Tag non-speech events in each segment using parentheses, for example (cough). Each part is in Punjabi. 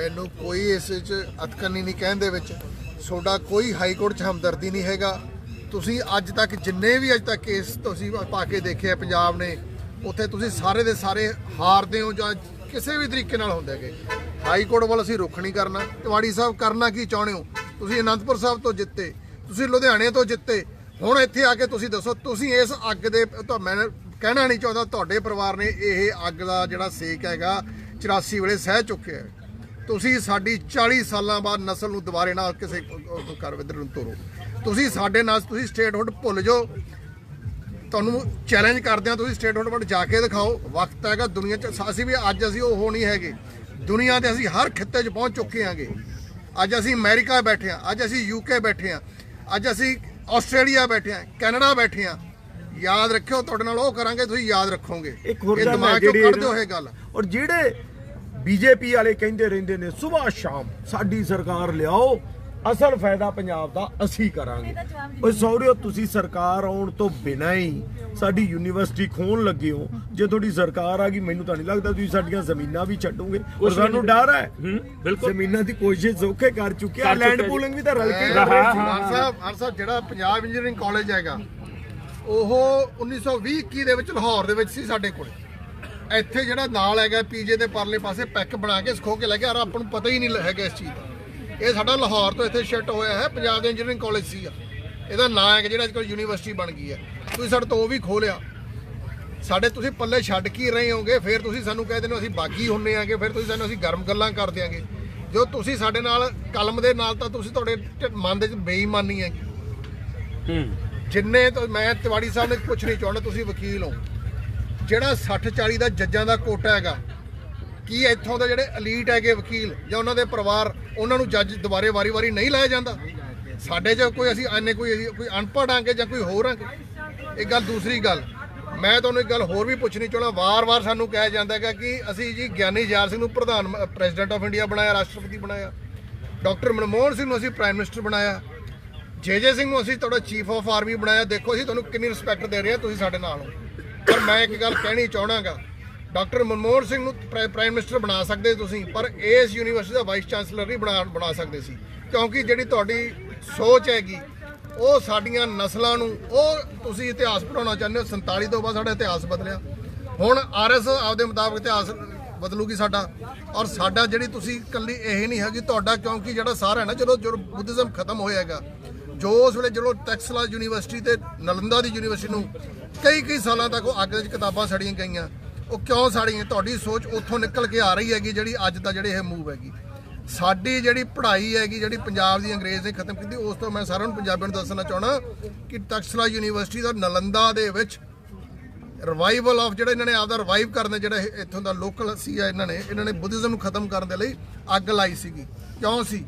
ਮੈਨੂੰ ਕੋਈ ਇਸ ਵਿੱਚ ਅਤਕਨੀ ਨਹੀਂ ਕਹਿਣ ਦੇ ਵਿੱਚ। ਤੁਹਾਡਾ ਕੋਈ ਹਾਈ ਕੋਰਟ 'ਚ ਹਮਦਰਦੀ ਨਹੀਂ ਹੈਗਾ। ਤੁਸੀਂ ਅੱਜ ਤੱਕ ਜਿੰਨੇ ਵੀ ਅੱਜ ਤੱਕ ਕੇਸ ਤੁਸੀਂ ਪਾ ਕੇ ਦੇਖੇ ਆ ਪੰਜਾਬ ਨੇ, ਉੱਥੇ ਤੁਸੀਂ ਸਾਰੇ ਦੇ ਸਾਰੇ ਹਾਰਦੇ ਹੋ ਜਾਂ ਕਿਸੇ ਵੀ ਤਰੀਕੇ ਨਾਲ ਹੁੰਦੇ ਹੈਗੇ। ਹਾਈ ਕੋਰਟ ਵੱਲ ਅਸੀਂ ਰੁੱਖ ਨਹੀਂ ਕਰਨਾ। ਤਿਵਾੜੀ ਸਾਹਿਬ ਕਰਨਾ ਕੀ ਚਾਹੁੰਦੇ ਹੋ? ਤੁਸੀਂ ਅਨੰਦਪੁਰ ਸਾਹਿਬ ਤੋਂ ਜਿੱਤੇ, ਤੁਸੀਂ ਲੁਧਿਆਣੇ ਤੋਂ ਜਿੱਤੇ। ਹੁਣ ਇੱਥੇ ਆ ਕੇ ਤੁਸੀਂ ਦੱਸੋ, ਤੁਸੀਂ ਇਸ ਅੱਗ ਦੇ ਮੈਂ ਕਹਿਣਾ ਨਹੀਂ ਚਾਹੁੰਦਾ, ਤੁਹਾਡੇ ਪਰਿਵਾਰ ਨੇ ਇਹ ਅੱਗ ਦਾ ਜਿਹੜਾ ਸੇਕ ਹੈਗਾ 84 ਵੇਲੇ ਸਹਿ ਚੁੱਕਿਆ ਹੈ। ਤੁਸੀਂ ਸਾਡੀ 40 ਸਾਲਾਂ ਬਾਅਦ ਨਸਲ ਨੂੰ ਦੁਬਾਰੇ ਨਾਲ ਕਿਸੇ ਕਰ ਵਿਦਰ ਨੂੰ ਤੋਰੋ। ਤੁਸੀਂ ਸਾਡੇ ਨਾਲ ਤੁਸੀਂ ਸਟੇਟਹੁੱਡ ਭੁੱਲ ਜਾਓ। ਤੁਹਾਨੂੰ ਚੈਲੰਜ ਕਰਦੇ ਆ ਤੁਸੀਂ ਸਟੇਟਹੁੱਡ ਵੱਲ ਜਾ ਕੇ ਦਿਖਾਓ। ਵਕਤ ਹੈਗਾ ਦੁਨੀਆ 'ਚ। ਅਸੀਂ ਵੀ ਅੱਜ ਅਸੀਂ ਉਹ ਹੋ ਨਹੀਂ ਹੈਗੇ। ਦੁਨੀਆ ਦੇ ਅਸੀਂ ਹਰ ਖਿੱਤੇ 'ਚ ਪਹੁੰਚ ਚੁੱਕੇ ਆਂਗੇ ਅੱਜ ਅਸੀਂ ਅਮਰੀਕਾ ਬੈਠੇ ਆ ਅੱਜ ਅਸੀਂ ਯੂਕੇ ਬੈਠੇ ਆ ਅੱਜ ਅਸੀਂ ਆਸਟ੍ਰੇਲੀਆ ਬੈਠੇ ਆ ਕੈਨੇਡਾ ਬੈਠੇ ਆ ਯਾਦ ਰੱਖਿਓ ਤੁਹਾਡੇ ਨਾਲ ਉਹ ਕਰਾਂਗੇ ਤੁਸੀਂ ਯਾਦ ਰੱਖੋਗੇ। ਇੱਕ ਹੋਰ ਇਹ ਗੱਲ ਹੈ ਦਿਮਾਗ 'ਚੋਂ ਜਿਹੜੀ ਕੱਢ ਦਿਓ ਇਹ ਗੱਲ। ਔਰ ਜਿਹੜੇ ਬੀਜੇਪੀ ਵਾਲੇ ਕਹਿੰਦੇ ਰਹਿੰਦੇ ਨੇ ਸਵੇਰ ਸ਼ਾਮ ਸਾਡੀ ਸਰਕਾਰ ਲਿਆਓ ਅਸਲ ਫਾਇਦਾ ਪੰਜਾਬ ਦਾ ਅਸੀਂ ਕਰਾਂਗੇ। ਓਏ ਸੌਰਿਓ ਤੁਸੀਂ ਸਰਕਾਰ ਆਉਣ ਤੋਂ ਬਿਨਾਂ ਹੀ ਸਾਡੀ ਯੂਨੀਵਰਸਿਟੀ ਖੋਣ ਲੱਗੇ ਹੋ। ਜੇ ਤੁਹਾਡੀ ਸਰਕਾਰ ਆ ਗਈ ਮੈਨੂੰ ਤਾਂ ਨਹੀਂ ਲੱਗਦਾ ਤੁਸੀਂ ਸਾਡੀਆਂ ਜ਼ਮੀਨਾਂ ਵੀ ਛੱਡੋਗੇ। ਔਰ ਸਾਨੂੰ ਡਰ ਹੈ। ਬਿਲਕੁਲ। ਜ਼ਮੀਨਾਂ ਦੀ ਕੋਸ਼ਿਸ਼ ਸੌਖੇ ਕਰ ਚੁੱਕੇ ਆ ਲੈਂਡ। ਪੂਲਿੰਗ ਵੀ ਤਾਂ ਰਲ ਕੇ ਹਾਂ, ਕਰ ਰਹੇ ਸੀ। ਹਰ ਸਾਹਿਬ ਹਰ ਸਾਹਿਬ ਜਿਹੜਾ ਪੰਜਾਬ ਇੰਜੀਨੀਅਰਿੰਗ ਕਾਲਜ ਹੈਗਾ ਉਹ 1920 21 ਦੇ ਵਿੱਚ ਲਾਹੌਰ ਦੇ ਵਿੱਚ ਸੀ ਸਾਡੇ ਕੋਲ। ਇੱਥੇ ਜਿਹੜਾ ਨਾਲ ਹੈਗਾ ਪੀਜੇ ਦੇ ਪਰਲੇ ਪਾਸੇ ਪੈਕ ਬਣਾ ਕੇ ਸਿਖੋ ਕੇ ਲੈ ਗਿਆ ਆਪਾਂ ਨੂੰ ਪਤਾ ਹੀ ਨਹੀਂ ਹੈਗਾ ਇਸ ਚੀਜ਼ ਦਾ। ਇਹ ਸਾਡਾ ਲਾਹੌਰ ਤੋਂ ਇੱਥੇ ਸ਼ਿਫਟ ਹੋਇਆ ਹੈ ਪੰਜਾਬ ਦੇ ਇੰਜੀਨੀਅਰਿੰਗ ਕਾਲਜ ਸੀ ਇਹਦਾ ਨਾਂ ਹੈ ਜਿਹੜਾ ਅੱਜ ਕੱਲ੍ਹ ਯੂਨੀਵਰਸਿਟੀ ਬਣ ਗਈ ਹੈ। ਤੁਸੀਂ ਸਾਡੇ ਤੋਂ ਉਹ ਵੀ ਖੋਲਿਆ ਸਾਡੇ ਤੁਸੀਂ ਪੱਲੇ ਛੱਡ ਕੇ ਹੀ ਰਹੇ ਹੋਗੇ ਫਿਰ ਤੁਸੀਂ ਸਾਨੂੰ ਕਹਿ ਦਿੰਦੇ ਹੋ ਅਸੀਂ ਬਾਗੀ ਹੁੰਨੇ ਆਂਗੇ ਫਿਰ ਤੁਸੀਂ ਸਾਨੂੰ ਅਸੀਂ ਗਰਮ ਗੱਲਾਂ ਕਰ ਦਿਆਂਗੇ। ਜੋ ਤੁਸੀਂ ਸਾਡੇ ਨਾਲ ਕਲਮ ਦੇ ਨਾਲ ਤਾਂ ਤੁਸੀਂ ਤੁਹਾਡੇ ਮਨ ਦੇ ਵਿੱਚ ਬੇਈਮਾਨੀ ਹੈਗੀ। ਹੂੰ। ਜਿੰਨੇ ਮੈਂ ਤਿਵਾੜੀ ਸਾਹਿਬ ਨੇ ਕੁਝ ਨਹੀਂ ਚਾਹੁੰਦਾ ਤੁਸੀਂ ਵਕੀਲ ਹੋ। ਜਿਹੜਾ 60 40 ਦਾ ਜੱਜਾਂ ਦਾ ਕੋਟਾ ਹੈਗਾ, ਕੀ ਇੱਥੋਂ ਦੇ ਜਿਹੜੇ ਅਲੀਟ ਹੈਗੇ ਵਕੀਲ ਜਾਂ ਉਹਨਾਂ ਦੇ ਪਰਿਵਾਰ, ਉਹਨਾਂ ਨੂੰ ਜੱਜ ਦੁਬਾਰੇ ਵਾਰੀ-ਵਾਰੀ ਨਹੀਂ ਲਾਇਆ ਜਾਂਦਾ? ਸਾਡੇ 'ਚ ਕੋਈ ਅਸੀਂ ਐਨੇ ਕੋਈ ਕੋਈ ਅਨਪੜ੍ਹ ਆਂਗੇ ਜਾਂ ਕੋਈ ਹੋਰ ਆਂਗੇ ਇਹ ਗੱਲ ਦੂਸਰੀ ਗੱਲ, ਮੈਂ ਤੁਹਾਨੂੰ ਇੱਕ ਗੱਲ ਹੋਰ ਵੀ ਪੁੱਛਣੀ ਚਾਹੁੰਦਾ, ਵਾਰ-ਵਾਰ ਸਾਨੂੰ ਕਿਹਾ ਜਾਂਦਾ ਹੈਗਾ ਕਿ ਅਸੀਂ ਜੀ ਗਿਆਨੀ ਜਾਰ ਸਿੰਘ ਨੂੰ ਪ੍ਰਧਾਨ ਪ੍ਰੈਜ਼ੀਡੈਂਟ ਆਫ ਇੰਡੀਆ ਬਣਾਇਆ, ਰਾਸ਼ਟਰਪਤੀ ਬਣਾਇਆ, ਡਾਕਟਰ ਮਨਮੋਹਨ ਸਿੰਘ ਨੂੰ ਅਸੀਂ ਪ੍ਰਾਈਮ ਮਿਨਿਸਟਰ ਬਣਾਇਆ, ਜੇ ਜੇ ਸਿੰਘ ਨੂੰ ਅਸੀਂ ਤੁਹਾਡਾ ਚੀਫ ਆਫ ਆਰਮੀ ਬਣਾਇਆ, ਦੇਖੋ ਅਸੀਂ ਤੁਹਾਨੂੰ ਕਿੰਨੀ ਰਿਸਪੈਕਟ ਦੇ ਰਹੇ ਹਾਂ, ਤੁਸੀਂ ਸਾਡੇ ਨਾਲ ਹੋ। ਪਰ ਮੈਂ ਇੱਕ ਗੱਲ ਕਹਿਣੀ ਚਾਹਣਾਗਾ। ਡਾਕਟਰ ਮਨਮੋਹਨ ਸਿੰਘ ਨੂੰ ਪ੍ਰਾ- ਪ੍ਰਾਈਮ ਮਿਨਿਸਟਰ ਬਣਾ ਸਕਦੇ ਤੁਸੀਂ, ਪਰ ਇਸ ਯੂਨੀਵਰਸਿਟੀ ਦਾ ਵਾਈਸ ਚਾਂਸਲਰ ਨਹੀਂ ਬਣਾ ਬਣਾ ਸਕਦੇ ਸੀ। ਕਿਉਂਕਿ ਜਿਹੜੀ ਤੁਹਾਡੀ ਸੋਚ ਹੈਗੀ, ਉਹ ਸਾਡੀਆਂ ਨਸਲਾਂ ਨੂੰ, ਉਹ ਤੁਸੀਂ ਇਤਿਹਾਸ ਪੜਾਉਣਾ ਚਾਹੁੰਦੇ ਹੋ 47 ਤੋਂ ਬਾਅਦ ਸਾਡਾ ਇਤਿਹਾਸ ਬਦਲਿਆ। ਹੁਣ ਆਰਐਸ ਆਪਦੇ ਮੁਤਾਬਕ ਇਤਿਹਾਸ ਬਦਲੂਗੀ ਸਾਡਾ, ਔਰ ਸਾਡਾ ਜਿਹੜੀ ਤੁਸੀਂ ਕੱਲੀ ਇਹ ਨਹੀਂ ਹੈਗੀ, ਤੁਹਾਡਾ ਕਿਉਂਕਿ ਜਿਹੜਾ ਸਾਰਾ ਹੈ ਨਾ, ਜਦੋਂ ਜਦੋਂ ਬੁੱਧਿਜ਼ਮ ਖਤਮ ਹੋਇਆ ਹੈਗਾ ਜੋ ਉਸ ਵੇਲੇ ਜਦੋਂ ਟੈਕਸਲਾ ਯੂਨੀਵਰਸਿਟੀ ਤੇ ਨਲੰਦਾ ਦੀ ਯੂਨੀਵਰਸਿਟੀ ਨੂੰ ਕਈ ਕਈ ਸਾਲਾਂ ਤੱਕ ਉਹ ਅੱਗ ਵਿੱਚ ਕਿਤਾਬਾਂ ਸੜੀਆਂ ਗਈਆਂ, ਉਹ ਕਿਉਂ ਸੜੀਆਂ? ਤੁਹਾਡੀ ਸੋਚ ਉੱਥੋਂ ਨਿਕਲ ਕੇ ਆ ਰਹੀ ਹੈਗੀ ਜਿਹੜੀ ਅੱਜ ਦਾ ਜਿਹੜੇ ਇਹ ਮੂਵ ਹੈਗੀ। ਸਾਡੀ ਜਿਹੜੀ ਪੜ੍ਹਾਈ ਹੈਗੀ, ਜਿਹੜੀ ਪੰਜਾਬ ਦੀ ਅੰਗਰੇਜ਼ ਨੇ ਖਤਮ ਕੀਤੀ, ਉਸ ਤੋਂ ਮੈਂ ਸਾਰਿਆਂ ਨੂੰ ਪੰਜਾਬੀਆਂ ਨੂੰ ਦੱਸਣਾ ਚਾਹਣਾ ਕਿ ਟੈਕਸਲਾ ਯੂਨੀਵਰਸਿਟੀ ਦਾ ਨਲੰਦਾ ਦੇ ਵਿੱਚ ਰਿਵਾਈਵਲ ਆਫ ਜਿਹੜਾ ਇਹਨਾਂ ਨੇ ਆਪਦਾ ਰਿਵਾਈਵ ਕਰਨ ਦੇ ਜਿਹੜਾ ਇੱਥੋਂ ਦਾ ਲੋਕਲ ਸੀ ਇਹਨਾਂ ਨੇ ਇਹਨਾਂ ਨੇ ਬੁੱਧਿਜ਼ਮ ਨੂੰ ਖਤਮ ਕਰਨ ਦੇ ਲਈ ਅੱਗ ਲਾਈ ਸੀਗੀ। ਕਿਉਂ ਸੀ?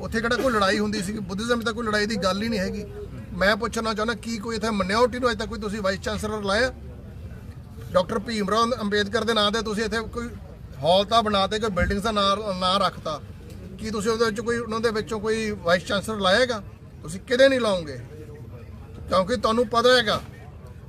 ਉੱਥੇ ਕਿਹੜਾ ਕੋਈ ਲੜਾਈ ਹੁੰਦੀ ਸੀ ਬੁੱਧਿਜ਼ਮ ਤਾਂ ਕੋਈ ਲੜਾਈ ਦੀ ਗੱਲ ਹੀ ਨਹੀਂ ਹੈਗੀ। ਮੈਂ ਪੁੱਛਣਾ ਚਾਹੁੰਦਾ ਕੀ ਕੋਈ ਇੱਥੇ ਮਨਿਓਰਟੀ ਨੂੰ ਅਜੇ ਤੱਕ ਕੋਈ ਤੁਸੀਂ ਵਾਈਸ ਚਾਂਸਲਰ ਲਾਇਆ? ਡਾਕਟਰ ਭੀਮ ਰਾਓ ਅੰਬੇਦਕਰ ਦੇ ਨਾਂ ਤੇ ਤੁਸੀਂ ਇੱਥੇ ਕੋਈ ਹਾਲ ਤਾਂ ਬਣਾਤੇ ਕੋਈ ਬਿਲਡਿੰਗਸ ਦਾ ਨਾਂ ਨਾਂ ਰੱਖਤਾ। ਕੀ ਤੁਸੀਂ ਉਹਦੇ ਵਿੱਚ ਕੋਈ ਉਹਨਾਂ ਦੇ ਵਿੱਚੋਂ ਕੋਈ ਵਾਈਸ ਚਾਂਸਲਰ ਲਾਏਗਾ ਤੁਸੀਂ ਕਿਤੇ ਨਹੀਂ ਲਾਓਗੇ ਕਿਉਂਕਿ ਤੁਹਾਨੂੰ ਪਤਾ ਹੈਗਾ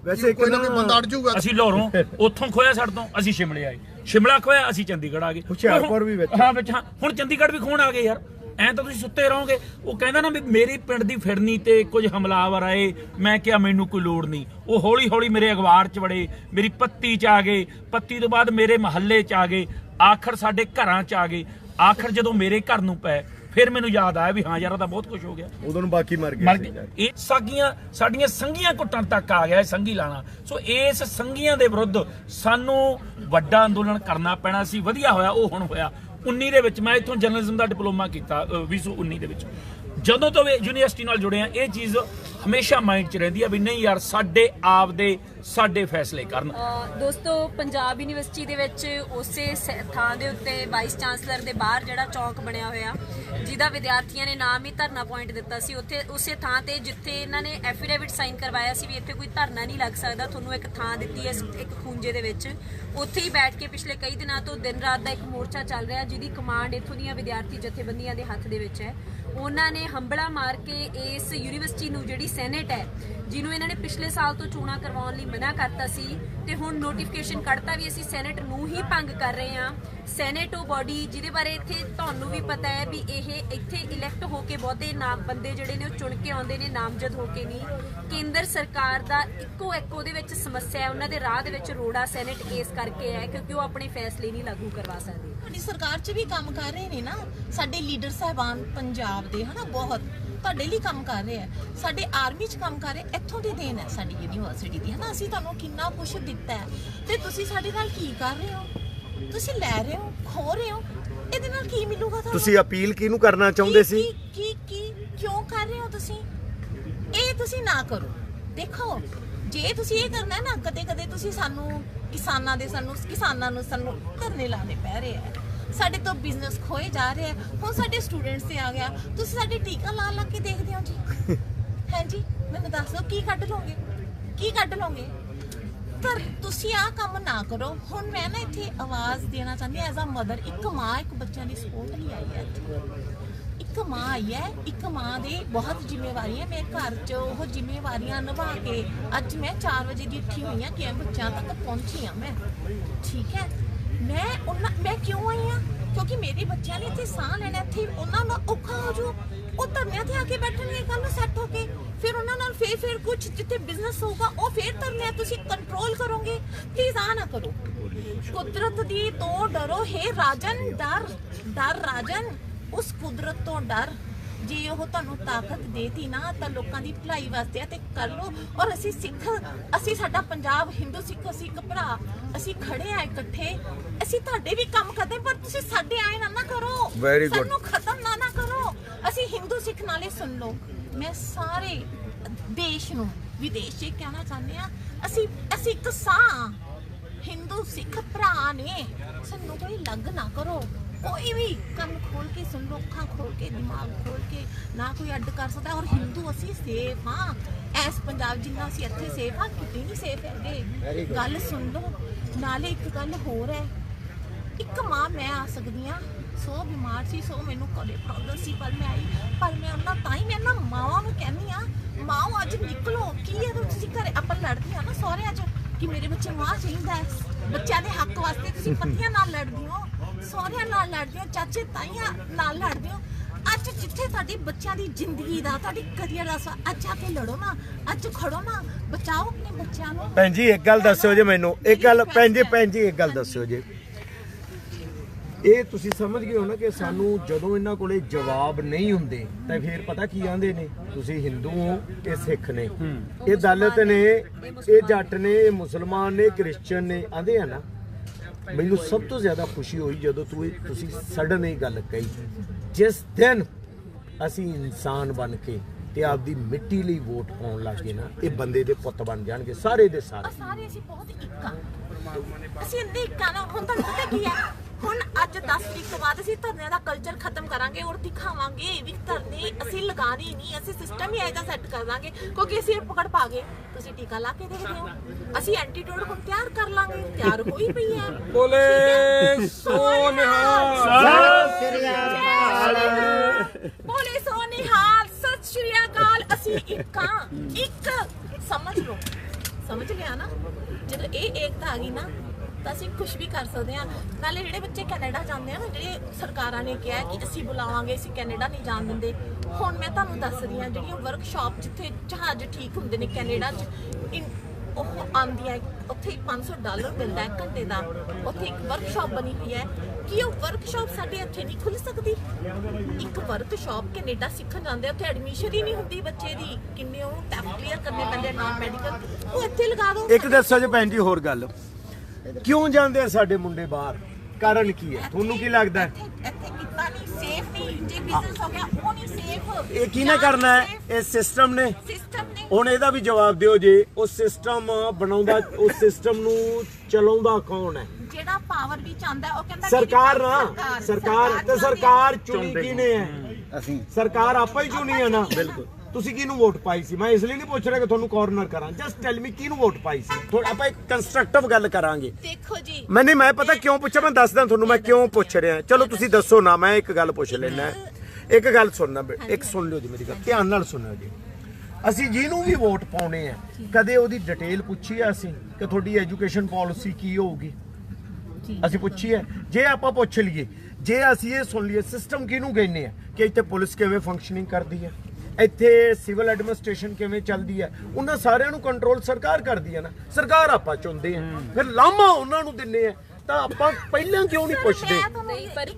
ਵੈਸੇ ਕੋਈ ਨਾ ਕੋਈ ਬੰਦਾ ਅੜ ਜਾਊਗਾ। ਅਸੀਂ ਲਾਹੌਰੋਂ ਉੱਥੋਂ ਖੋਇਆ ਸਾਡੇ ਤੋਂ ਅਸੀਂ ਸ਼ਿਮਲੇ ਆਏ। ਸ਼ਿਮਲਾ ਖੋਇਆ ਅਸੀਂ ਚੰਡੀਗੜ੍ਹ ਆ ਗਏ। ਹੁਸ਼ਿਆਰਪੁਰ ਵੀ ਵਿੱਚ। ਹਾਂ ਵਿੱਚ ਹਾਂ। ਹੁਣ ਚੰਡੀਗੜ੍ਹ ਵੀ ਖੋਣ ਆ ਗਏ ਯਾਰ। ਐਂ ਤਾਂ ਤੁਸੀਂ ਸੁੱਤੇ ਰਹੋਗੇ। ਉਹ ਕਹਿੰਦਾ ਨਾ ਵੀ ਮੇਰੀ ਪਿੰਡ ਦੀ ਫਿਰਨੀ ਤੇ ਕੁਝ ਹਮਲਾਵਰ ਆਏ ਮੈਂ ਕਿਹਾ ਮੈਨੂੰ ਕੋਈ ਲੋੜ ਨਹੀਂ। ਉਹ ਹੌਲੀ ਹੌਲੀ ਮੇਰੇ ਅਖਬਾਰ 'ਚ ਵੜੇ ਮੇਰੀ ਪੱਤੀ 'ਚ ਆ ਗਏ। ਪੱਤੀ ਤੋਂ ਬਾਅਦ ਮੇਰੇ ਮਹੱਲੇ 'ਚ ਆ ਗਏ। ਆਖਰ ਸਾਡੇ ਘਰਾਂ 'ਚ ਆ ਗਏ। ਆਖਰ ਜਦੋਂ ਮੇਰੇ ਘਰ ਨੂੰ ਪਏ ਫਿਰ ਮੈਨੂੰ ਯਾਦ ਆਇਆ ਵੀ ਹਾਂ ਯਾਰ ਉਹਦਾ ਬਹੁਤ ਕੁਝ ਹੋ ਗਿਆ। ਉਦੋਂ ਨੂੰ ਬਾਕੀ ਮਰ ਗਏ ਇਹ ਸਾਗੀਆਂ ਸਾਡੀਆਂ ਸੰਗੀਆਂ ਘੁੱਟਣ ਤੱਕ ਆ ਗਿਆ ਇਹ ਸੰਗੀ ਲਾਣਾ। ਸੋ ਇਸ ਸੰਗੀਆਂ ਦੇ ਵਿਰੁੱਧ ਸਾਨੂੰ ਵੱਡਾ ਅੰਦੋਲਨ ਕਰਨਾ ਪੈਣਾ ਸੀ। ਵਧੀਆ ਹੋਇਆ ਉਹ ਹੁਣ ਹੋਇਆ। 19 ਦੇ ਵਿੱਚ ਮੈਂ ਇੱਥੋਂ ਜਰਨਲਿਜ਼ਮ ਦਾ ਡਿਪਲੋਮਾ ਕੀਤਾ ਅ, 2019 ਦੇ ਵਿੱਚ। ਜਦੋਂ ਤੋਂ ਯੂਨੀਵਰਸਿਟੀ ਨਾਲ ਜੁੜੇ ਆ, ਇਹ ਚੀਜ਼ ਹਮੇਸ਼ਾ ਮਾਈਂਡ 'ਚ ਰਹਿੰਦੀ ਆ ਵੀ ਨਹੀਂ ਯਾਰ, ਸਾਡੇ ਆਪ ਦੇ ਸਾਡੇ ਫੈਸਲੇ ਕਰਨ। ਦੋਸਤੋ, ਪੰਜਾਬ ਯੂਨੀਵਰਸਿਟੀ ਦੇ ਵਿੱਚ ਉਸੇ ਥਾਂ ਦੇ ਉੱਤੇ ਵਾਈਸ ਚਾਂਸਲਰ ਦੇ ਬਾਹਰ ਜਿਹੜਾ ਚੌਕ ਬਣਿਆ ਹੋਇਆ, ਜਿਹਦਾ ਵਿਦਿਆਰਥੀਆਂ ਨੇ ਨਾਮ ਹੀ ਧਰਨਾ ਪੁਆਇੰਟ ਦਿੱਤਾ ਸੀ, ਉੱਥੇ, ਉਸੇ ਥਾਂ ਤੇ ਜਿੱਥੇ ਇਹਨਾਂ ਨੇ ਐਫੀਡੇਵਿਟ ਸਾਈਨ ਕਰਵਾਇਆ ਸੀ ਵੀ ਇੱਥੇ ਕੋਈ ਧਰਨਾ ਨਹੀਂ ਲੱਗ ਸਕਦਾ, ਤੁਹਾਨੂੰ ਇੱਕ ਥਾਂ ਦਿੱਤੀ ਹੈ, ਇੱਕ ਖੂੰਜੇ ਦੇ ਵਿੱਚ। ਉੱਥੇ ਹੀ ਬੈਠ ਕੇ ਪਿਛਲੇ ਕਈ ਦਿਨਾਂ ਤੋਂ ਦਿਨ ਰਾਤ ਦਾ ਇੱਕ ਮੋਰਚਾ ਚੱਲ ਰਿਹਾ, ਜਿਹਦੀ ਕਮਾਂਡ ਇੱਥੋਂ ਦੀਆਂ ਵਿਦਿਆਰਥੀ ਜਥੇਬੰਦੀਆਂ ਦੇ ਹੱਥ ਦੇ ਵਿੱਚ ਹੈ। ਉਹਨਾਂ ਨੇ ਹੰਬਲਾ ਮਾਰ ਕੇ ਇਸ ਯੂਨੀਵਰਸਿਟੀ ਨੂੰ ਜਿਹੜੀ ਸੈਨੇਟ ਹੈ, ਜਿਹਨੂੰ ਇਹਨਾਂ ਨੇ ਪਿਛਲੇ ਸਾਲ ਤੋਂ ਚੋਣਾਂ ਕਰਵਾਉਣ ਲਈ ਮਨਾ ਕਰਤਾ ਸੀ ਤੇ ਹੁਣ ਨੋਟੀਫਿਕੇਸ਼ਨ ਕੱਢਤਾ ਵੀ ਅਸੀਂ ਸੈਨੇਟ ਨੂੰ ਹੀ ਭੰਗ ਕਰ ਰਹੇ ਹਾਂ। ਸੈਨੇਟ ਉਹ ਬਾਡੀ ਜਿਹਦੇ ਬਾਰੇ ਇੱਥੇ ਤੁਹਾਨੂੰ ਵੀ ਪਤਾ ਹੈ ਵੀ ਇਹ ਇੱਥੇ ਇਲੈਕਟ ਹੋ ਕੇ ਬਹੁਤੇ ਨਾਮ ਬੰਦੇ ਜਿਹੜੇ ਨੇ ਉਹ ਚੁਣ ਕੇ ਆਉਂਦੇ ਨੇ, ਨਾਮਜ਼ਦ ਹੋ ਕੇ ਨਹੀਂ। ਕੇਂਦਰ ਸਰਕਾਰ ਦਾ ਇੱਕੋ ਇੱਕ ਉਹਦੇ ਵਿੱਚ ਸਮੱਸਿਆ ਹੈ, ਉਹਨਾਂ ਦੇ ਰਾਹ ਦੇ ਵਿੱਚ ਰੋੜਾ ਸੈਨੇਟ ਇਸ ਕਰਕੇ ਹੈ, ਕਿਉਂਕਿ ਉਹ ਆਪਣੇ ਫੈਸਲੇ ਨਹੀਂ ਲਾਗੂ ਕਰਵਾ ਸਕਦੇ। ਸਾਡੀ ਸਰਕਾਰ 'ਚ ਵੀ ਕੰਮ ਕਰ ਰਹੇ ਨੇ ਨਾ, ਸਾਡੇ ਲੀਡਰ ਸਾਹਿਬਾਨ ਪੰਜਾਬ ਦੇ, ਹਨਾ, ਬਹੁਤ। ਤੁਹਾਡੇ ਲਈ ਕੰਮ ਕਰ ਰਹੇ ਸਾਡੇ ਆਰਮੀ 'ਚ ਕੰਮ ਕਰ ਰਹੇ ਇੱਥੋਂ ਦੀ ਦੇਣ ਹੈ ਸਾਡੀ ਯੂਨੀਵਰਸਿਟੀ ਦੀ ਹਨਾ? ਅਸੀਂ ਤੁਹਾਨੂੰ ਕਿੰਨਾ ਕੁਝ ਦਿੱਤਾ ਹੈ। ਤੇ ਤੁਸੀਂ ਸਾਡੇ ਨਾਲ ਕੀ ਕਰ ਰਹੇ ਹੋ? ਤੁਸੀਂ ਲੈ ਰਹੇ ਹੋ ਖੋ ਰਹੇ ਹੋ ਇਹਦੇ ਨਾਲ ਕੀ ਮਿਲੂਗਾ ਤੁਹਾਨੂੰ? ਤੁਸੀਂ ਅਪੀਲ ਕਿਹਨੂੰ ਕਰਨਾ ਚਾਹੁੰਦੇ ਸੀ? ਕੀ ਕੀ ਕੀ ਕਿਉਂ ਕਰ ਰਹੇ ਹੋ ਤੁਸੀਂ? ਇਹ ਤੁਸੀਂ ਨਾ ਕਰੋ। ਦੇਖੋ ਜੇ ਤੁਸੀਂ ਇਹ ਕਰਨਾ ਹੈ ਨਾ ਕਦੇ ਕਦੇ ਤੁਸੀਂ ਸਾਨੂੰ ਕਿਸਾਨਾਂ ਦੇ ਸਾਨੂੰ ਕਿਸਾਨਾਂ ਨੂੰ ਸਾਨੂੰ ਧਰਨੇ ਲਾਣੇ ਪੈ ਰਹੇ ਆ। ਸਾਡੇ ਤੋਂ ਬਿਜ਼ਨਸ ਖੋਏ ਜਾ ਰਹੇ ਆ। ਹੁਣ ਸਾਡੇ ਸਟੂਡੈਂਟਸ ਤੇ ਆ ਗਿਆ। ਤੁਸੀਂ ਸਾਡੇ ਟੀਕਾ ਲਾ ਲਾ ਕੇ ਦੇਖਦੇ ਹੋ ਜੀ। (laughs) ਹਾਂਜੀ ਮੈਨੂੰ ਦੱਸ ਦਿਓ ਕੀ ਕੱਢ ਲਓਗੇ? ਕੀ ਕੱਢ ਲਓਗੇ? ਪਰ ਤੁਸੀਂ ਆਹ ਕੰਮ ਨਾ ਕਰੋ। ਹੁਣ ਮੈਂ ਨਾ ਇੱਥੇ ਆਵਾਜ਼ ਦੇਣਾ ਚਾਹੁੰਦੀ ਐਜ਼ ਅ ਮਦਰ ਇੱਕ ਮਾਂ ਇੱਕ ਬੱਚਿਆਂ ਦੀ ਸਪੋਰਟ ਲਈ ਆਈ ਹੈ ਇੱਥੇ। ਇੱਕ ਮਾਂ ਆਈ ਹੈ ਇੱਕ ਮਾਂ ਦੇ ਬਹੁਤ ਜ਼ਿੰਮੇਵਾਰੀਆਂ ਮੇਰੇ ਘਰ 'ਚ। ਉਹ ਜ਼ਿੰਮੇਵਾਰੀਆਂ ਨਿਭਾ ਕੇ ਅੱਜ ਮੈਂ 4 ਵਜੇ ਦੀ ਉੱਠੀ ਹੋਈ ਹਾਂ ਕਿ ਬੱਚਿਆਂ ਤੱਕ ਪਹੁੰਚੀ ਹਾਂ ਮੈਂ। ਠੀਕ ਹੈ? ਮੈਂ ਉਹਨਾਂ ਮੈਂ ਕਿਉਂ ਆਈ ਹਾਂ ਕਿਉਂਕਿ ਮੇਰੇ ਬੱਚਿਆਂ ਨੇ ਇੱਥੇ ਸਾਹ ਲੈਣਾ ਇੱਥੇ ਉਹਨਾਂ ਦਾ ਔਖਾ ਹੋ ਜੂ ਉਹ ਧਰਨਿਆਂ ਤੇ ਆ ਕੇ ਬੈਠਣਗੇ ਕੱਲ ਨੂੰ ਸੈੱਟ ਹੋ ਕੇ। ਫਿਰ ਉਹਨਾਂ ਨਾਲ ਫੇਰ ਫੇਰ ਕੁਝ ਜਿੱਥੇ ਬਿਜ਼ਨਸ ਹੋਊਗਾ, ਉਹ ਫੇਰ ਧਰਨਿਆਂ, ਤੁਸੀਂ ਕੰਟਰੋਲ ਕਰੋਗੇ। ਪਲੀਜ਼ ਆ ਨਾ ਕਰੋ। ਕੁਦਰਤ ਦੀ ਤੋਂ ਡਰੋ, ਹੈ ਰਾਜਨ, ਡਰ ਡਰ ਰਾਜਨ, ਉਸ ਕੁਦਰਤ ਤੋਂ ਡਰ। ਜੇ ਉਹ ਤੁਹਾਨੂੰ ਤਾਕਤ ਦੇਤੀ ਨਾ ਤਾਂ ਲੋਕਾਂ ਦੀ ਭਲਾਈ ਵਾਸਤੇ ਆ ਤੇ ਕਰ ਲੋ ਔਰ ਅਸੀਂ ਸਿੱਖ ਅਸੀਂ ਸਾਡਾ ਪੰਜਾਬ ਹਿੰਦੂ ਸਿੱਖ ਅਸੀਂ ਇੱਕ ਭਰਾ। ਅਸੀਂ ਖੜੇ ਆ ਇਕੱਠੇ। ਅਸੀਂ ਤੁਹਾਡੇ ਵੀ ਕੰਮ ਕਰਦੇ ਪਰ ਤੁਸੀਂ ਸਾਡੇ ਆਏ ਨਾ ਨਾ ਕਰੋ। Very good. ਸਾਨੂੰ ਖਤਮ ਨਾ ਨਾ ਕਰੋ। ਅਸੀਂ ਹਿੰਦੂ ਸਿੱਖ ਨਾਲੇ ਸੁਣ ਲਓ। ਮੈਂ ਸਾਰੇ ਦੇਸ਼ ਨੂੰ ਵਿਦੇਸ਼ 'ਚ ਕਹਿਣਾ ਚਾਹੁੰਦੇ ਆ ਅਸੀਂ ਅਸੀਂ ਇੱਕ ਸਾਂ। ਹਿੰਦੂ ਸਿੱਖ ਭਰਾ ਨੇ। ਸਾਨੂੰ ਕੋਈ ਲੱਗ ਨਾ ਕਰੋ। ਕੋਈ ਵੀ ਕੰਨ ਖੋਲ ਕੇ ਸੁਣ ਲੋ ਅੱਖਾਂ ਖੋਲ ਕੇ ਦਿਮਾਗ ਖੋਲ ਕੇ ਨਾ ਕੋਈ ਅੱਡ ਕਰ ਸਕਦਾ। ਔਰ ਹਿੰਦੂ ਅਸੀਂ ਸੇਫ ਹਾਂ। ਐਸ ਪੰਜਾਬ ਜਿੰਨਾ ਅਸੀਂ ਇੱਥੇ ਸੇਫ ਹਾਂ ਕਿਤੇ ਨਹੀਂ ਸੇਫ ਹੈਗੇ। ਗੱਲ ਸੁਣ ਲਓ। ਨਾਲੇ ਇੱਕ ਗੱਲ ਹੋਰ ਹੈ। ਇੱਕ ਮਾਂ ਮੈਂ ਆ ਸਕਦੀ ਆ ਸੋ ਬਿਮਾਰ ਸੀ ਸੋ ਮੈਨੂੰ ਕੋਲੇ ਪ੍ਰੋਬਲਮ ਸੀ ਪਰ ਮੈਂ ਆਈ। ਪਰ ਮੈਂ ਉਹਨਾਂ ਤਾਂ ਹੀ ਮੈਂ ਨਾ ਮਾਵਾਂ ਨੂੰ ਕਹਿੰਦੀ ਆ ਮਾਓ ਅੱਜ ਨਿਕਲੋ। ਕੀ ਹੈ? ਤੁਸੀਂ ਘਰੇ ਆਪਾਂ ਲੜਦੇ ਆ ਨਾ ਸਹੁਰਿਆਂ 'ਚ ਕਿ ਮੇਰੇ ਬੱਚੇ ਆਹ ਚਾਹੀਦਾ ਹੈ। ਬੱਚਿਆਂ ਦੇ ਹੱਕ ਵਾਸਤੇ ਤੁਸੀਂ (laughs) ਪਤੀਆਂ ਨਾਲ ਲੜਦੇ ਹੋ। ਸਹੁਰਿਆਂ ਨਾਲ ਲੜਦੇ ਹੋ ਚਾਚੇ ਤਾਈਆਂ ਨਾਲ ਲੜਦੇ ਹੋ। ਅੱਜ ਜਿੱਥੇ ਤੁਹਾਡੀ ਬੱਚਿਆਂ ਦੀ ਜ਼ਿੰਦਗੀ ਦਾ ਤੁਹਾਡੀ ਕਰੀਅਰ ਦਾ ਸਵਾ- ਅੱਜ ਆ ਕੇ ਲੜੋ ਨਾ ਅੱਜ ਖੜੋ ਨਾ ਬਚਾਓ ਆਪਣੇ ਬੱਚਿਆਂ ਨੂੰ। ਭੈਣ ਜੀ ਇੱਕ ਗੱਲ ਦੱਸਿਓ ਜੇ ਮੈਨੂੰ। ਇੱਕ ਗੱਲ ਭੈਣ ਜੀ ਭੈਣ ਜੀ ਇੱਕ ਗੱਲ ਦੱਸਿਓ ਜੇ। ਇਹ ਤੁਸੀਂ ਸਮਝ ਗਏ ਹੋ ਨਾ ਕਿ ਸਾਨੂੰ ਜਦੋਂ ਇਹਨਾਂ ਕੋਲੇ ਜਵਾਬ ਨਹੀਂ ਹੁੰਦੇ ਤਾਂ ਫਿਰ ਪਤਾ ਕੀ ਆਂਦੇ ਨੇ? ਤੁਸੀਂ ਹਿੰਦੂ ਹੋ ਇਹ ਸਿੱਖ ਨੇ। ਇਹ ਦਲਿਤ ਨੇ ਇਹ ਜੱਟ ਨੇ ਇਹ ਮੁਸਲਮਾਨ ਨੇ ਕ੍ਰਿਸਚੀਅਨ ਨੇ ਆਂਦੇ ਆ ਨਾ। ਮੈਨੂੰ ਸਭ ਤੋਂ ਜ਼ਿਆਦਾ ਖੁਸ਼ੀ ਹੋਈ ਜਦੋਂ ਤੂੰ ਇਹ- ਤੁਸੀਂ ਸਡਨ ਇਹ ਗੱਲ ਕਹੀ। ਜਿਸ ਦਿਨ ਅਸੀਂ ਇਨਸਾਨ ਬਣ ਕੇ ਤੇ ਆਪਦੀ ਮਿੱਟੀ ਲਈ ਵੋਟ ਪਾਉਣ ਲੱਗੇ ਨਾ, ਇਹ ਬੰਦੇ ਦੇ ਪੁੱਤ ਬਣ ਜਾਣਗੇ, ਸਾਰੇ ਦੇ ਸਾਰੇ। ਆ ਸਾਰੇ ਅਸੀਂ ਬਹੁਤ ਇੱਕ ਆ। ਅਸੀਂ ਇੰਨੇ ਇੱਕ ਆ ਨਾ, ਹੁਣ ਤੁਹਾਨੂੰ ਪਤਾ ਕੀ ਹੈ? ਹੁਣ ਅੱਜ 10 ਤਰੀਕ ਤੋਂ ਬਾਅਦ ਅਸੀਂ ਧਰਨਿਆਂ ਦਾ ਕਲਚਰ ਖਤਮ ਕਰਾਂਗੇ ਔਰ ਦਿਖਾਵਾਂਗੇ ਵੀ ਧਰਨੇ ਅਸੀਂ ਲਗਾਣੇ ਨਹੀਂ ਅਸੀਂ ਸਿਸਟਮ ਹੀ ਐਜਾ ਸੈੱਟ ਕਰ ਦਾਂਗੇ ਕਿਉਂਕਿ ਅਸੀਂ ਇਹ ਪਕੜ ਪਾ ਗਏ। ਤੁਸੀਂ ਟੀਕਾ ਲਾ ਕੇ ਦੇਖਦੇ ਹੋ। ਅਸੀਂ ਐਂਟੀਡੋਟ ਹੁਣ ਤਿਆਰ ਕਰ ਲਾਂਗੇ ਤਿਆਰ ਹੋਈ ਪਈ ਹੈ। ਬੋਲੇ ਸੋ ਨਿਹਾਲ ਬੋਲੇ ਸੋ ਨਿਹਾਲ ਸਤਿ ਸ਼੍ਰੀ ਅਕਾਲ। ਅਸੀਂ ਇੱਕ ਇੱਕ। ਸਮਝ ਲਓ। ਸਮਝ ਲਿਆ ਨਾ? ਜਦੋਂ ਇਹ ਏਕਤਾ ਆ ਗਈ ਨਾ ਤਾਂ ਅਸੀਂ ਕੁਝ ਵੀ ਕਰ ਸਕਦੇ ਹਾਂ। ਨਾਲੇ ਜਿਹੜੇ ਬੱਚੇ ਕੈਨੇਡਾ ਜਾਂਦੇ ਆ ਨਾ ਜਿਹੜੇ ਸਰਕਾਰਾਂ ਨੇ ਕਿਹਾ ਕਿ ਅਸੀਂ ਬੁਲਾਵਾਂਗੇ ਅਸੀਂ ਕੈਨੇਡਾ ਨਹੀਂ ਜਾਣ ਦਿੰਦੇ। ਹੁਣ ਮੈਂ ਤੁਹਾਨੂੰ ਦੱਸ ਰਹੀ ਆ ਜਿਹੜੀਆਂ ਵਰਕਸ਼ਾਪ ਜਿੱਥੇ ਜਹਾਜ਼ ਠੀਕ ਹੁੰਦੇ ਨੇ ਕੈਨੇਡਾ 'ਚ ਉਹ ਆਂਦੀ ਹੈ। ਉੱਥੇ 500 ਡਾਲਰ ਮਿਲਦਾ ਹੈ ਘੰਟੇ ਦਾ। ਉੱਥੇ ਇੱਕ ਵਰਕਸ਼ਾਪ ਬਣੀ ਹੋਈ ਹੈ। ਕੀ ਉਹ ਵਰਕਸ਼ਾਪ ਸਾਡੇ ਇੱਥੇ ਨਹੀਂ ਖੁੱਲ ਸਕਦੀ? ਇੱਕ ਵਰਕਸ਼ਾਪ ਕੈਨੇਡਾ ਸਿੱਖਣ ਜਾਂਦੇ ਆ, ਉੱਥੇ ਐਡਮਿਸ਼ਨ ਹੀ ਨਹੀਂ ਹੁੰਦੀ ਬੱਚੇ ਦੀ। ਕਿੰਨੇ ਉਹ ਟੈਸਟ ਕਲੀਅਰ ਕਰਨੇ ਪੈਂਦੇ ਨਾਨ ਮੈਡੀਕਲ ਉਹ ਇੱਥੇ ਲਗਾ ਦਿਓ। ਇੱਕ ਦੱਸੋ ਜੀ ਭੈਣ ਜੀ ਹੋਰ ਗੱਲ। ਕਿਉਂ ਜਾਂਦੇ ਆ ਸਾਡੇ ਮੁੰਡੇ ਬਾਹਰ? ਕਾਰਨ ਕੀ ਹੈ? ਤੁਹਾਨੂੰ ਕੀ ਲੱਗਦਾ ਹੈ? ਇੱਥੇ ਇੱਥੇ ਕਿਤਾ ਨਹੀਂ ਸੇਫ ਨਹੀਂ ਜੇ ਬਿਜ਼ਨਸ ਹੋ ਗਿਆ ਉਹ ਨਹੀਂ ਸੇਫ ਇਹ ਕਿਹਨੇ ਕਰਨਾ ਹੈ? ਇਹ ਸਿਸਟਮ ਨੇ। ਸਿਸਟਮ ਨੇ। ਹੁਣ ਇਹਦਾ ਵੀ ਜਵਾਬ ਦਿਓ ਜੇ। ਉਹ ਸਿਸਟਮ ਬਣਾਉਂਦਾ ਉਸ ਸਿਸਟਮ ਨੂੰ ਚਲਾਉਂਦਾ ਕੌਣ ਹੈ? ਜਿਹੜਾ ਪਾਵਰ ਵੀ ਚਾਹੁੰਦਾ ਉਹ ਕਹਿੰਦਾ ਸਰਕਾਰ ਨਾ। ਸਰਕਾਰ- ਤੇ ਸਰਕਾਰ ਚੁਣੀ ਕਿਹਨੇ ਹੈ। ਅਸੀਂ। ਸਰਕਾਰ ਆਪਾਂ ਹੀ ਚੁਣੀ ਹੈ ਨਾ। ਬਿਲਕੁਲ। ਤੁਸੀਂ ਕਿਹਨੂੰ ਵੋਟ ਪਾਈ ਸੀ? ਮੈਂ ਇਸ ਲਈ ਨਹੀਂ ਪੁੱਛ ਰਿਹਾ ਕਿ ਤੁਹਾਨੂੰ ਕਾਰਨਰ ਕਰਾਂ। ਜਸਟ ਟੈਲ ਮੀ ਕਿਹਨੂੰ ਵੋਟ ਪਾਈ ਸੀ? ਥੋੜਾ ਆਪਾਂ ਇੱਕ ਕੰਸਟਰਕਟਿਵ ਗੱਲ ਕਰਾਂਗੇ। ਦੇਖੋ ਜੀ। ਮੈਂ ਨਹੀਂ ਮੈਂ ਪਤਾ ਕਿਉਂ ਪੁੱਛਿਆ? ਮੈਂ ਦੱਸਦਾ ਤੁਹਾਨੂੰ ਮੈਂ ਕਿਉਂ ਪੁੱਛ ਰਿਹਾ। ਚਲੋ ਤੁਸੀਂ ਦੱਸੋ ਨਾ ਮੈਂ ਇੱਕ ਗੱਲ ਪੁੱਛ ਲੈਣਾ ਇੱਕ ਗੱਲ ਸੁਣਨਾ ਇੱਕ ਸੁਣ ਲਿਓ ਜੀ ਮੇਰੀ ਗੱਲ। ਧਿਆਨ ਨਾਲ ਸੁਣਿਓ ਜੀ। ਅਸੀਂ ਜਿਹਨੂੰ ਵੀ ਵੋਟ ਪਾਉਣੇ ਆ ਕਦੇ ਉਹਦੀ ਡਿਟੇਲ ਪੁੱਛੀ ਆ ਅਸੀਂ ਕਿ ਤੁਹਾਡੀ ਐਜੂਕੇਸ਼ਨ ਪਾਲਿਸੀ ਕੀ ਹੋਊਗੀ? ਅਸੀਂ ਪੁੱਛੀ ਹੈ। ਜੇ ਆਪਾਂ ਪੁੱਛ ਲਈਏ ਜੇ ਅਸੀਂ ਇਹ ਸੁਣ ਲਈਏ ਸਿਸਟਮ ਕਿਹਨੂੰ ਕਹਿੰਦੇ ਆ ਕਿ ਇੱਥੇ ਪੁਲਿਸ ਕਿਵੇਂ ਫੰਕਸ਼ਨਿੰਗ ਕਰਦੀ ਹੈ? ਇੱਥੇ ਸਿਵਲ ਐਡਮਿਨਿਸਟ੍ਰੇਸ਼ਨ ਕਿਵੇਂ ਚੱਲਦੀ ਹੈ ਉਹਨਾਂ ਸਾਰਿਆਂ ਨੂੰ ਕੰਟਰੋਲ ਸਰਕਾਰ ਕਰਦੀ ਹੈ ਨਾ ਸਰਕਾਰ ਆਪਾਂ ਚੁਣਦੇ ਆ ਫਿਰ ਲਾਮਾ ਉਹਨਾਂ ਨੂੰ ਦਿੰਨੇ ਆ ਤਾਂ ਆਪਾਂ ਪਹਿਲਾਂ ਕਿਉਂ ਨਹੀਂ ਪੁੱਛਦੇ? ਪਰ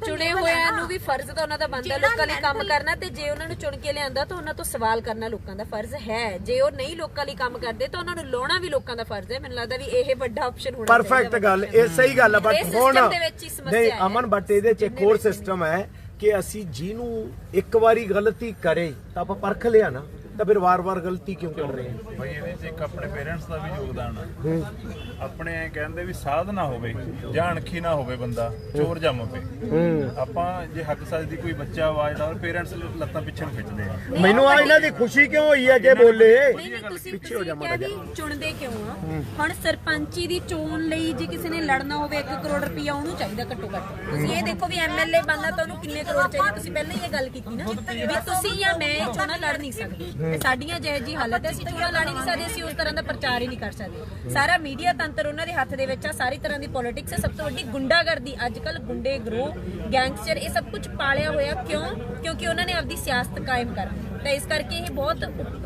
ਚੁਣੇ ਹੋਇਆਂ ਨੂੰ। ਵੀ ਫਰਜ਼ ਤਾਂ ਉਹਨਾਂ ਦਾ ਬਣਦਾ ਲੋਕਾਂ ਲਈ ਕੰਮ ਕਰਨਾ ਤੇ ਜੇ ਉਹਨਾਂ ਨੂੰ ਚੁਣ ਕੇ ਲਿਆਂਦਾ ਤਾਂ ਉਹਨਾਂ ਤੋਂ ਸਵਾਲ ਕਰਨਾ ਲੋਕਾਂ ਦਾ ਫਰਜ਼ ਹੈ। ਜੇ ਉਹ ਨਹੀਂ ਲੋਕਾਂ ਲਈ ਕੰਮ ਕਰਦੇ ਤਾਂ ਉਹਨਾਂ ਨੂੰ ਲਾਉਣਾ ਵੀ ਲੋਕਾਂ ਦਾ ਫਰਜ਼ ਹੈ। ਮੈਨੂੰ ਲੱਗਦਾ ਵੀ ਇਹ ਵੱਡਾ ਆਪਸ਼ਨ ਹੋਣਾ ਪਰਫੈਕਟ ਗੱਲ ਇਹ ਸਹੀ ਗੱਲ ਹੈ ਬਟ ਹੁਣ ਦੇ ਵਿੱਚ ਹੀ ਸਮੱਸਿਆ ਨਹੀਂ। ਅਮਨ ਬਟ ਇਹਦੇ ਚ ਇੱਕ ਹੋਰ ਸਿਸਟਮ ਹੈ। ਕਿ ਅਸੀਂ ਜਿਹਨੂੰ ਇੱਕ ਵਾਰੀ ਗਲਤੀ ਕਰੇ ਤਾਂ ਆਪਾਂ ਪਰਖ ਲਿਆ ਨਾ। ਤਾਂ ਫਿਰ ਵਾਰ-ਵਾਰ ਗਲਤੀ ਕਿਉਂ ਕਰ ਰਹੇ ਹਾਂ? ਭਾਈ ਇਹਦੇ 'ਚ ਇੱਕ ਆਪਣੇ ਪੇਰੈਂਟਸ ਦਾ ਵੀ ਯੋਗਦਾਨ ਆ। ਆਪਣੇ ਐ ਕਹਿੰਦੇ ਵੀ ਸਾਧ ਨਾ ਹੋਵੇ ਜਾਂ ਅਣਖੀ ਨਾ ਹੋਵੇ ਬੰਦਾ ਚੋਰ ਜੰਮ ਪਏ ਆਪਾਂ ਜੇ ਹੱਕ ਸੱਚ ਦੀ ਕੋਈ ਬੱਚਾ ਆਵਾਜ਼ ਦਾ ਪੇਰੈਂਟਸ ਲੱਤਾਂ ਪਿੱਛੇ ਨੂੰ ਖਿੱਚਦੇ ਆ। ਮੈਨੂੰ ਆ ਇਹਨਾਂ ਦੀ ਖੁਸ਼ੀ ਕਿਉਂ ਹੋਈ ਹੈ ਜੇ ਬੋਲੇ? ਨਹੀਂ ਨਹੀਂ ਤੁਸੀਂ ਪਿੱਛੇ ਹੋ ਤੁਸੀਂ ਜਾ ਮਾੜਾ ਚੁਣਦੇ ਕਿਉਂ ਆ? ਹੁਣ ਸਰਪੰਚੀ ਦੀ ਚੋਣ ਲਈ ਜੇ ਕਿਸੇ ਨੇ ਲੜਨਾ ਹੋਵੇ 1 ਕਰੋੜ ਰੁਪਇਆ ਉਹਨੂੰ ਚਾਹੀਦਾ ਘੱਟੋ ਘੱਟ। ਤੁਸੀਂ ਇਹ ਦੇਖੋ ਵੀ ਐਮਐਲਏ ਬਣਨਾ ਤਾਂ ਉਹਨੂੰ ਕਿੰਨੇ ਕਰੋੜ ਚਾਹੀਦੇ। ਤੁਸੀਂ ਪਹਿਲਾਂ ਹੀ ਇਹ ਗੱਲ ਕੀਤੀ ਨਾ ਵੀ ਤੁਸੀਂ ਜਾਂ ਮੈਂ ਚੋਣਾਂ ਲੜ ਨਹੀਂ ਸਕਦੇ। ਤੇ ਸਾਡੀਆਂ ਜਿਹੇ ਜੀ ਹਾਲਤ ਹੈ, ਅਸੀਂ ਚੋਣਾਂ ਲੜ ਨਹੀਂ ਸਕਦੇ, ਅਸੀਂ ਉਸ ਤਰ੍ਹਾਂ ਦਾ ਪ੍ਰਚਾਰ ਹੀ ਨਹੀਂ ਕਰ ਸਕਦੇ। ਸਾਰਾ ਮੀਡੀਆ ਤੰਤਰ ਉਹਨਾਂ ਦੇ ਹੱਥ ਦੇ ਵਿੱਚ ਆ, ਸਾਰੀ ਤਰ੍ਹਾਂ ਦੀ ਪੋਲਿਟਿਕਸ ਹੈ ਸਭ ਤੋਂ ਵੱਡੀ ਗੁੰਡਾਗਰਦੀ ਅੱਜ ਕੱਲ ਗੁੰਡੇ, ਗਰੋਹ ਗੈਂਗਸਟਰ ਇਹ ਸਭ ਕੁਝ ਪਾਲਿਆ ਹੋਇਆ ਕਿਉਂ? ਕਿਉਂਕਿ ਉਹਨਾਂ ਨੇ ਆਪਦੀ ਸਿਆਸਤ ਕਾਇਮ ਕਰਨੀ ਤਾਂ ਇਸ ਕਰਕੇ ਇਹ ਬਹੁਤ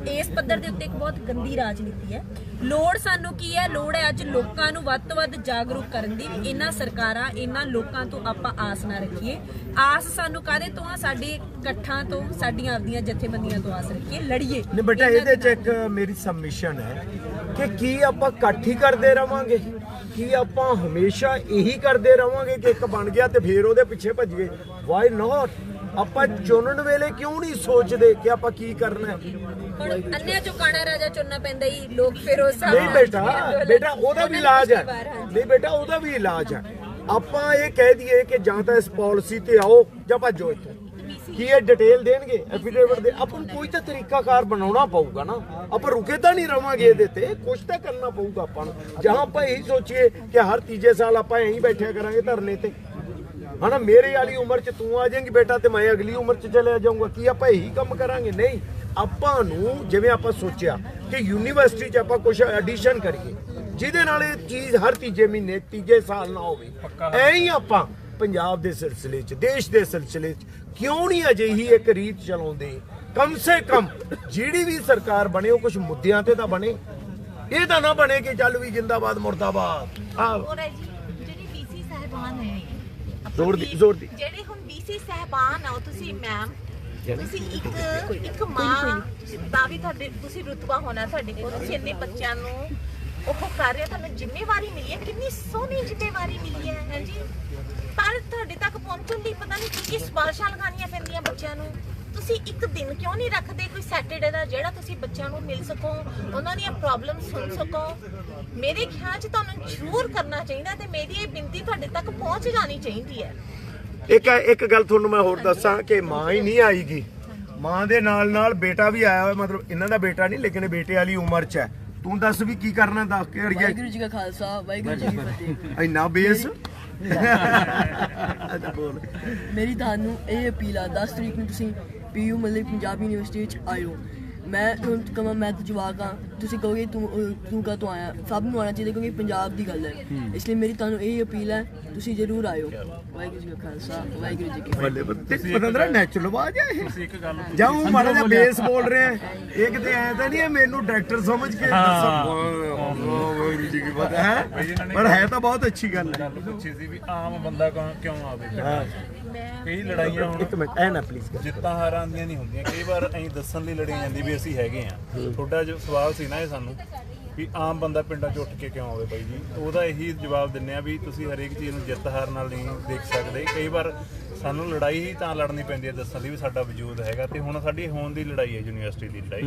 ਇਸ ਪੱਧਰ ਦੇ ਉੱਤੇ ਇੱਕ ਬਹੁਤ ਗੰਦੀ ਰਾਜਨੀਤੀ ਹੈ। ਲੋੜ ਸਾਨੂੰ ਕੀ ਹੈ? ਲੋੜ ਹੈ ਅੱਜ ਲੋਕਾਂ ਨੂੰ ਵੱਧ ਤੋਂ ਵੱਧ ਜਾਗਰੂਕ ਕਰਨ ਦੀ। ਵੀ ਇਹਨਾਂ ਸਰਕਾਰਾਂ ਇਹਨਾਂ ਲੋਕਾਂ ਤੋਂ ਆਪਾਂ ਆਸ ਨਾ ਰੱਖੀਏ। ਆਸ ਸਾਨੂੰ ਕਾਦੇ ਤੋਂ ਆ? ਸਾਡੇ ਇਕੱਠਾਂ ਤੋਂ ਸਾਡੀਆਂ ਆਪਦੀਆਂ ਜਥੇਬੰਦੀਆਂ ਤੋਂ ਆਸ ਰੱਖੀਏ। ਲੜੀਏ। ਨਹੀਂ ਬੇਟਾ ਇਹਦੇ ਚ ਇੱਕ ਮੇਰੀ ਸਬਮਿਸ਼ਨ ਹੈ ਕਿ ਕੀ ਆਪਾਂ ਇਕੱਠ ਹੀ ਕਰਦੇ ਰਵਾਂਗੇ? ਕੀ ਆਪਾਂ ਹਮੇਸ਼ਾ ਇਹੀ ਕਰਦੇ ਰਵਾਂਗੇ ਕਿ ਇੱਕ ਬਣ ਗਿਆ ਤੇ ਫੇਰ ਉਹਦੇ ਪਿੱਛੇ ਭੱਜੀਏ ਵਾਈ ਨਾਟ ਆਪਾਂ ਚੁਣਨ ਵੇਲੇ ਕਿਉਂ ਨਹੀਂ ਸੋਚਦੇ ਕਿ ਆਪਾਂ ਕੀ ਕਰਨਾ ਹੈ? ਹੁਣ ਅੰਨਿਆਂ ਚੋਂ ਕਾਣਾ ਰਾਜਾ ਚੁਣਨਾ ਪੈਂਦਾ ਹੀ ਲੋਕ ਫਿਰ ਉਸ ਹਿਸਾਬ ਨਹੀਂ ਨਾਲ ਬੇਟਾ ਬੇਟਾ ਉਹਦਾ ਵੀ ਇਲਾਜ ਹੈ। ਨਹੀਂ ਬੇਟਾ ਉਹਦਾ ਵੀ ਇਲਾਜ ਹੈ। ਆਪਾਂ ਇਹ ਕਹਿ ਦਈਏ ਕਿ ਜਾਂ ਤਾਂ ਇਸ ਪਾਲਿਸੀ ਤੇ ਆਓ ਜਾਂ ਭੱਜੋ ਇੱਥੋਂ। ਕੀ ਇਹ ਡਿਟੇਲ ਦੇਣਗੇ? ਐਫੀਡੇਵਿਟ ਦੇ ਆਪਾਂ ਨੂੰ ਕੋਈ ਤਾਂ ਤਰੀਕਾਕਾਰ ਬਣਾਉਣਾ ਪਊਗਾ ਨਾ। ਆਪਾਂ ਰੁਕੇ ਤਾਂ ਨਹੀਂ ਰਵਾਂਗੇ ਇਹਦੇ ਤੇ। ਕੁਝ ਤਾਂ ਕਰਨਾ ਪਊਗਾ ਆਪਾਂ ਨੂੰ। ਜਾਂ ਆਪਾਂ ਇਹੀ ਸੋਚੀਏ ਕਿ ਹਰ ਤੀਜੇ ਸਾਲ ਆਪਾਂ ਐਂ ਹੀ ਬੈਠਿਆ ਕਰਾਂਗੇ ਧਰਨੇ ਤੇ। ਹਨਾ ਮੇਰੇ ਵਾਲੀ ਉਮਰ 'ਚ ਤੂੰ ਆ ਜਾਏਂਗੀ ਬੇਟਾ ਤੇ ਮੈਂ ਅਗਲੀ ਉਮਰ 'ਚ ਚਲੇ ਜਾਊਂਗਾ। ਕੀ ਆਪਾਂ ਇਹੀ ਕੰਮ ਕਰਾਂਗੇ? ਨਹੀਂ ਆਪਾਂ ਨੂੰ ਜਿਵੇਂ ਆਪਾਂ ਸੋਚਿਆ ਕਿ ਯੂਨੀਵਰਸਿਟੀ 'ਚ ਆਪਾਂ ਕੁਝ ਐਡੀਸ਼ਨ ਕਰੀਏ ਜਿਹਦੇ ਨਾਲ ਇਹ ਚੀਜ਼ ਹਰ ਤੀਜੇ ਮਹੀਨੇ ਤੀਜੇ ਸਾਲ ਨਾ ਹੋਵੇ। ਐਂ ਹੀ ਆਪਾਂ ਪੰਜਾਬ ਦੇ ਸਿਲਸਿਲੇ 'ਚ ਦੇਸ਼ ਦੇ ਸਿਲਸਿਲੇ 'ਚ ਕਿਉਂ ਨਹੀਂ ਅਜਿਹੀ ਇੱਕ ਰੀਤ ਚਲਾਉਂਦੇ? ਕਮ ਸੇ ਕਮ ਜਿਹੜੀ ਵੀ ਸਰਕਾਰ ਬਣੇ ਉਹ ਕੁਝ ਮੁੱਦਿਆਂ ਤੇ ਤਾਂ ਬਣੇ। ਇਹ ਤਾਂ ਨਾ ਬਣੇ ਕਿ ਚੱਲ ਵੀ ਜਿੰਦਾਬਾਦ ਮੁਰਦਾਬਾਦ। ਆ ਹੋਰ ਜੀ ਜਿਹੜੀ ਡੀਸੀ ਸਾਹਿਬਾਨ ਹੈ ਆਪਾਂ ਜ਼ੋਰ ਦੀ- ਜ਼ੋਰ ਦੀ। ਜਿਹੜੇ ਹੁਣ ਡੀਸੀ ਸਾਹਿਬਾਨ ਆ ਤੁਸੀਂ ਮੈਮ ਤੁਸੀਂ ਇੱਕ ਇੱਕ ਮਾਂ ਦਾ ਵੀ ਤੁਹਾਡੇ ਤੁਸੀਂ ਰੁਤਬਾ ਹੋਣਾ ਤੁਹਾਡੇ ਕੋਲ ਤੁਸੀਂ ਇੰਨੇ ਬੱਚਿਆਂ ਨੂੰ ਉਹ ਕਰ ਰਹੇ ਤੁਹਾਨੂੰ ਜ਼ਿੰਮੇਵਾਰੀ ਮਿਲੀ ਹੈ? ਕਿੰਨੀ ਸੋਹਣੀ ਜ਼ਿੰਮੇਵਾਰੀ ਮਿਲੀ ਹੈ ਹੈ ਜੀ? ਪਰ ਤੁਹਾਡੇ ਤੱਕ ਪਹੁੰਚਣ ਲਈ ਪਤਾ ਨਹੀਂ ਕੀ ਕੀ ਸਪਾਰਸ਼ਾਂ ਲਗਾਉਣੀਆਂ ਪੈਂਦੀਆਂ ਬੱਚਿਆਂ ਨੂੰ। ਤੁਸੀਂ ਇੱਕ ਦਿਨ ਕਿਉਂ ਨਹੀਂ ਰੱਖਦੇ ਕੋਈ ਸੈਟਰਡੇ ਦਾ ਜਿਹੜਾ ਤੁਸੀਂ ਬੱਚਿਆਂ ਨੂੰ ਮਿਲ ਸਕੋ ਉਹਨਾਂ ਦੀਆਂ ਪ੍ਰੋਬਲਮ ਸੁਣ ਸਕੋ? ਮੇਰੇ ਖਿਆਲ 'ਚ ਤੁਹਾਨੂੰ ਜ਼ਰੂਰ ਕਰਨਾ ਚਾਹੀਦਾ ਤੇ ਮੇਰੀ ਇਹ ਬੇਨਤੀ ਤੁਹਾਡੇ ਤੱਕ ਪਹੁੰਚ ਜਾਣੀ ਚਾਹੀਦੀ ਹੈ। ਇੱਕ ਇੱਕ ਗੱਲ ਤੁਹਾਨੂੰ ਮੈਂ ਹੋਰ ਦੱਸਾਂ ਕਿ ਮਾਂ ਹੀ ਨਹੀਂ ਆਏਗੀ ਮਾਂ ਦੇ ਨਾਲ ਨਾਲ ਬੇਟਾ ਵੀ ਆਇਆ ਹੋਇਆ ਮਤਲਬ ਇਹਨਾਂ ਦਾ ਬੇਟਾ ਨਹੀਂ ਲੇਕਿਨ ਬੇਟੇ ਵਾਲੀ ਉਮਰ 'ਚ ਹੈ। ਤੂੰ ਦੱਸ ਵੀ ਕੀ ਕਰਨਾ ਦੱਸ ਕੇ ਅੜੀਏ ਵਾਹਿਗੁਰੂ ਜੀ ਕਾ ਖਾਲਸਾ ਵਾਹਿਗੁਰੂ ਜੀ ਕੀ ਫਤਿਹ। ਇੰਨਾ ਬੇਸ? ਮੇਰੀ ਤੁਹਾਨੂੰ ਇਹ ਅਪੀਲ ਆ 10 ਤਰੀਕ ਨੂੰ ਤੁਸੀਂ ਪੀਯੂ ਮਤਲਬ ਪੰਜਾਬ ਯੂਨੀਵਰਸਿਟੀ ਵਿੱਚ ਆਇਓ। ਮੈਂ ਤੁਹਾਨੂੰ ਕਹਾਂ ਮੈਂ ਤਾਂ ਜਵਾਕ ਆ ਤੁਸੀਂ ਕਹੋਗੇ ਤੂੰ ਅਹ, ਤੂੰ ਕਾ ਤੋਂ ਆਇਆ? ਸਭ ਨੂੰ ਆਉਣਾ ਚਾਹੀਦਾ ਕਿਉਂਕਿ ਪੰਜਾਬ ਦੀ ਗੱਲ ਹੈ। ਇਸ ਲਈ ਮੇਰੀ ਤੁਹਾਨੂੰ ਇਹ ਅਪੀਲ ਹੈ ਤੁਸੀਂ ਜ਼ਰੂਰ ਆਇਓ। ਵਾਹਿਗੁਰੂ ਜੀ ਕਾ ਖਾਲਸਾ ਵਾਹਿਗੁਰੂ ਜੀ ਕੀ ਫਤਿਹ। ਬੱਲੇ ਬੱਲੇ ਪਤੰਦਰਾ ਨੈਚੁਰਲ ਆਵਾਜ਼ ਹੈ ਇਹ। ਤੁਸੀਂ ਇੱਕ ਗੱਲ ਜਾਉਂ ਮਾੜਾ ਜਿਹਾ ਬੇਸ ਬੋਲ ਰਹੇ ਆ ਇਹ ਕਿਤੇ ਐ ਤਾਂ ਨਹੀਂ ਹੈ ਮੈਨੂੰ ਡਾਇਰੈਕਟਰ ਸਮਝ ਕੇ ਦੱਸੋ। ਵਾਹਿਗੁਰੂ ਜੀ ਕੀ ਫਤਿਹ ਹੈ? ਪਰ ਹੈ ਤਾਂ ਬਹੁਤ ਅੱਛੀ ਗੱਲ ਹੈ। ਗੱਲ ਪੁੱਛੀ ਸੀ ਵੀ ਆਮ ਬੰਦਾ ਕੌਣ- ਕਿਉਂ ਆਵੇ? ਹਾਂ। ਕਈ ਲੜਾਈਆਂ ਹੁਣ ਇੱਕ ਮਿੰਟ ਐ ਨਾ ਪਲੀਜ਼ ਜਿੱਤਾਂ ਹਾਰਾਂ ਦੀਆਂ ਨਹੀਂ ਹੁੰਦੀਆਂ। ਕਈ ਵਾਰ ਐਂ ਦੱਸਣ ਲਈ ਲੜੀ ਜਾਂਦੀ ਵੀ ਅਸੀਂ ਹੈਗੇ ਆ। ਤੁਹਾਡਾ ਜੋ ਸਵਾਲ ਸੀ ਨਾ ਇਹ ਸਾਨੂੰ, ਵੀ ਆਮ ਬੰਦਾ ਪਿੰਡਾਂ 'ਚ ਉੱਠ ਕੇ ਕਿਉਂ ਆਵੇ ਬਾਈ ਜੀ? ਉਹਦਾ ਇਹੀ ਜਵਾਬ ਦਿੰਨੇ ਆ ਵੀ ਤੁਸੀਂ ਹਰੇਕ ਚੀਜ਼ ਨੂੰ ਜਿੱਤ ਹਾਰ ਨਾਲ ਨਹੀਂ ਦੇਖ ਸਕਦੇ। ਕਈ ਵਾਰ ਸਾਨੂੰ ਲੜਾਈ ਹੀ ਤਾਂ ਲੜਨੀ ਪੈਂਦੀ ਹੈ ਦੱਸਣ ਲਈ ਵੀ ਸਾਡਾ ਵਜੂਦ ਹੈਗਾ ਤੇ ਹੁਣ ਸਾਡੀ ਹੋਣ ਦੀ ਲੜਾਈ ਹੈ ਯੂਨੀਵਰਸਿਟੀ ਦੀ ਲੜਾਈ।